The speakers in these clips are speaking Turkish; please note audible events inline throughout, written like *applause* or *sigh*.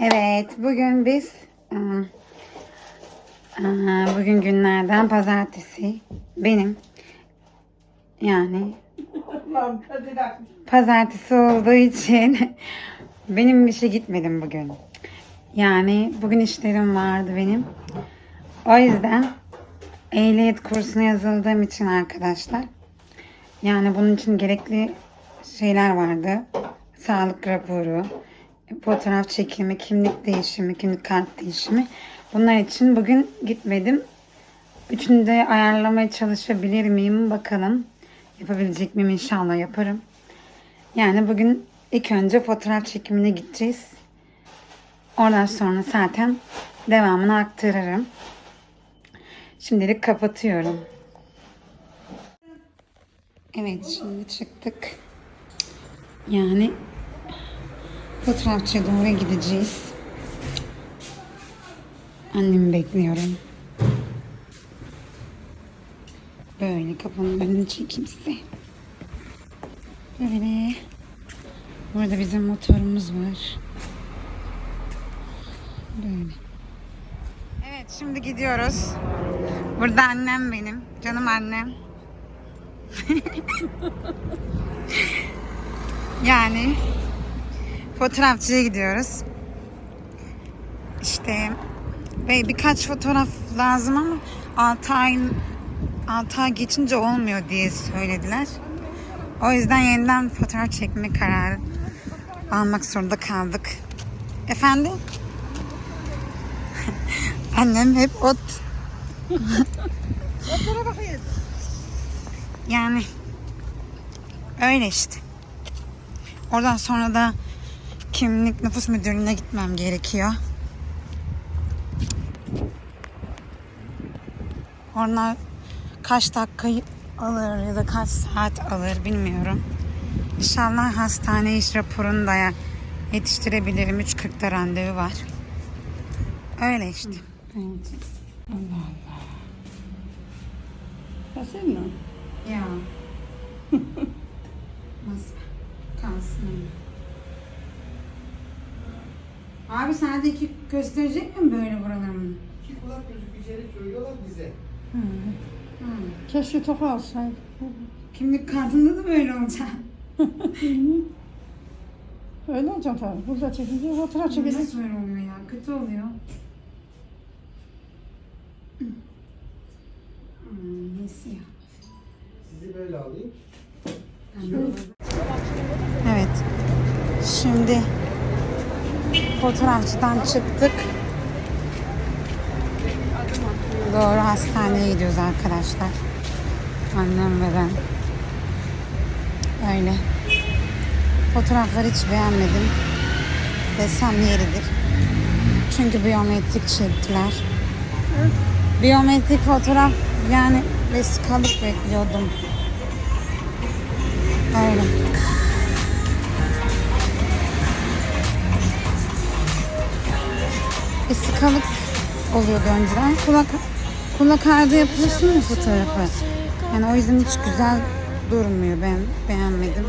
Evet, bugün biz ıı, ıı, bugün günlerden pazartesi benim yani pazartesi olduğu için *laughs* benim işe gitmedim bugün. Yani bugün işlerim vardı benim. O yüzden ehliyet kursuna yazıldığım için arkadaşlar yani bunun için gerekli şeyler vardı. Sağlık raporu, fotoğraf çekimi, kimlik değişimi, kimlik kart değişimi. Bunlar için bugün gitmedim. Üçünü de ayarlamaya çalışabilir miyim bakalım. Yapabilecek miyim inşallah yaparım. Yani bugün ilk önce fotoğraf çekimine gideceğiz. Ondan sonra zaten devamını aktarırım. Şimdilik kapatıyorum. Evet şimdi çıktık. Yani fotoğrafçıya doğru gideceğiz. Annemi bekliyorum. Böyle kapının önünü çekeyim size. Böyle. Burada bizim motorumuz var. Böyle. Evet şimdi gidiyoruz. Burada annem benim. Canım annem. *laughs* yani fotoğrafçıya gidiyoruz. İşte ve birkaç fotoğraf lazım ama 6 ay 6 ay geçince olmuyor diye söylediler. O yüzden yeniden fotoğraf çekme kararı almak zorunda kaldık. Efendim? *laughs* Annem hep ot. *laughs* yani öyle işte. Oradan sonra da kimlik nüfus müdürlüğüne gitmem gerekiyor. Onlar kaç dakikayı alır ya da kaç saat alır bilmiyorum. İnşallah hastane iş raporunu da yetiştirebilirim. 3.40'da randevu var. Öyle işte. Evet. Allah Allah. Kasır mı? Ya. *laughs* Nasıl? Kalsın. Abi sana da iki gösterecek mi böyle buralarını? İki kulak gözükeceğini söylüyorlar bize. Hı. Keşke topu alsaydı. Kimlik kartında da böyle olacak. *laughs* Öyle olacak tabii. Burada çekince fotoğraf çekecek. Nasıl öyle oluyor ya? Kötü oluyor. Hmm, neyse ya. Sizi böyle alayım. Evet. Şimdi fotoğrafçıdan çıktık. Doğru hastaneye gidiyoruz arkadaşlar. Annem ve ben. Öyle. Fotoğrafları hiç beğenmedim. Desem yeridir. Çünkü biyometrik çektiler. Biyometrik fotoğraf yani vesikalık bekliyordum. Öyle. Vesikalık oluyordu önceden. Kulak, kulak ardı yapılışın mı fotoğrafı? Yani o yüzden hiç güzel durmuyor. Ben beğenmedim.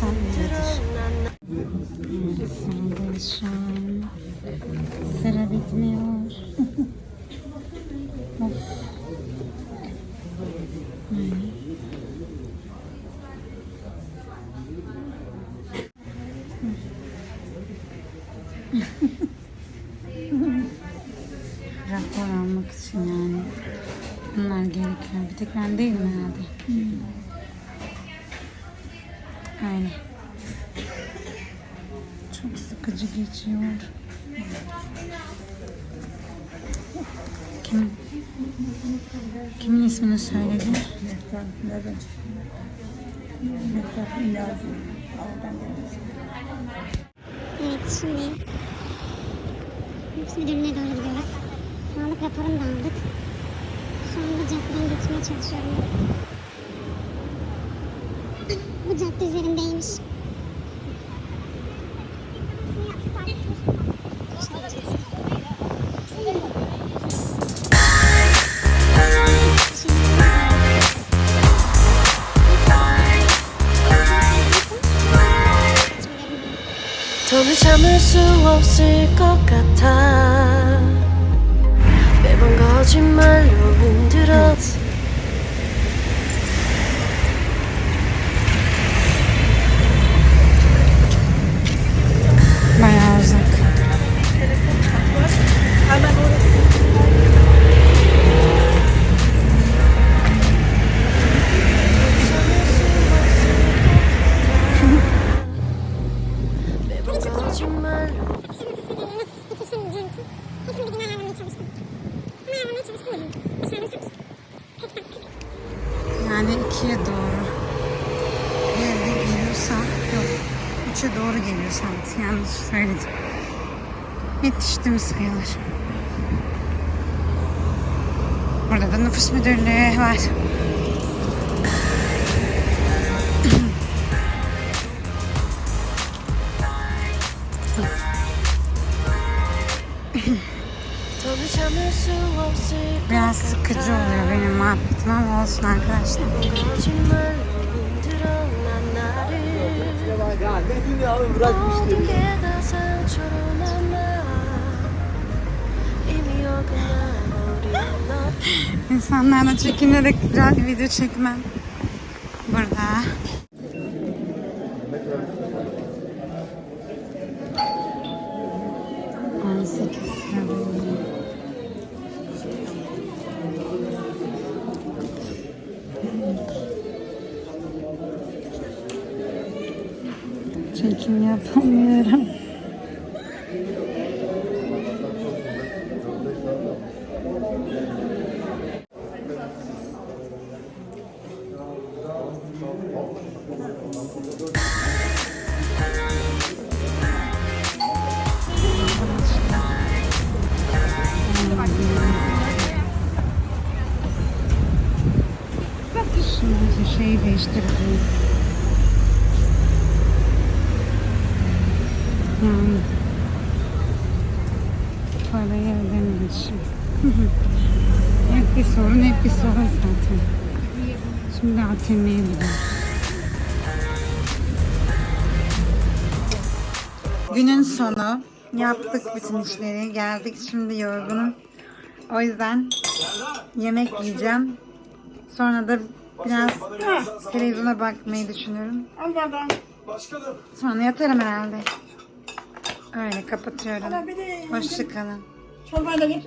Sen nedir? Sıradayız şu an. Sıra bitmiyor. *laughs* of. Rapor almak için yani. Bunlar gerekiyor. Bir tek ben değilim herhalde. Öyle. Çok sıkıcı geçiyor. Kim? Kimin ismini söyledi? Nereden çıktı? Mektap ilacı. Oradan geldi. Evet şimdi nüfus müdürlüğüne doğru gidiyoruz. Sağlık raporunu da aldık. Geçmeye çalışıyorum. Bu cadde üzerindeymiş. 더는 참을 수 없을 것 같아 매번 거짓말로 Yani ikiye doğru. Nerede geliyorsa yok. Üçe doğru geliyor sanki. Yanlış söyledim. Yetiştim sayılır. Burada da nüfus müdürlüğü var. biraz sıkıcı oluyor benim muhabbetim ama olsun arkadaşlar. İnsanlarla çekinerek güzel bir video çekmem. Burada. Çekim yapamıyorum. Şimdi değiştirdim. Yani parayı ödememişim. hep bir sorun, hep bir sorun zaten. Şimdi ATM'ye gidiyoruz. Günün sonu. Yaptık bütün işleri. Geldik. Şimdi yorgunum. O yüzden yemek yiyeceğim. Sonra da biraz televizyona bakmayı düşünüyorum. Sonra yatarım herhalde. Öyle kapatıyorum. Hoşçakalın. çorbayla getir.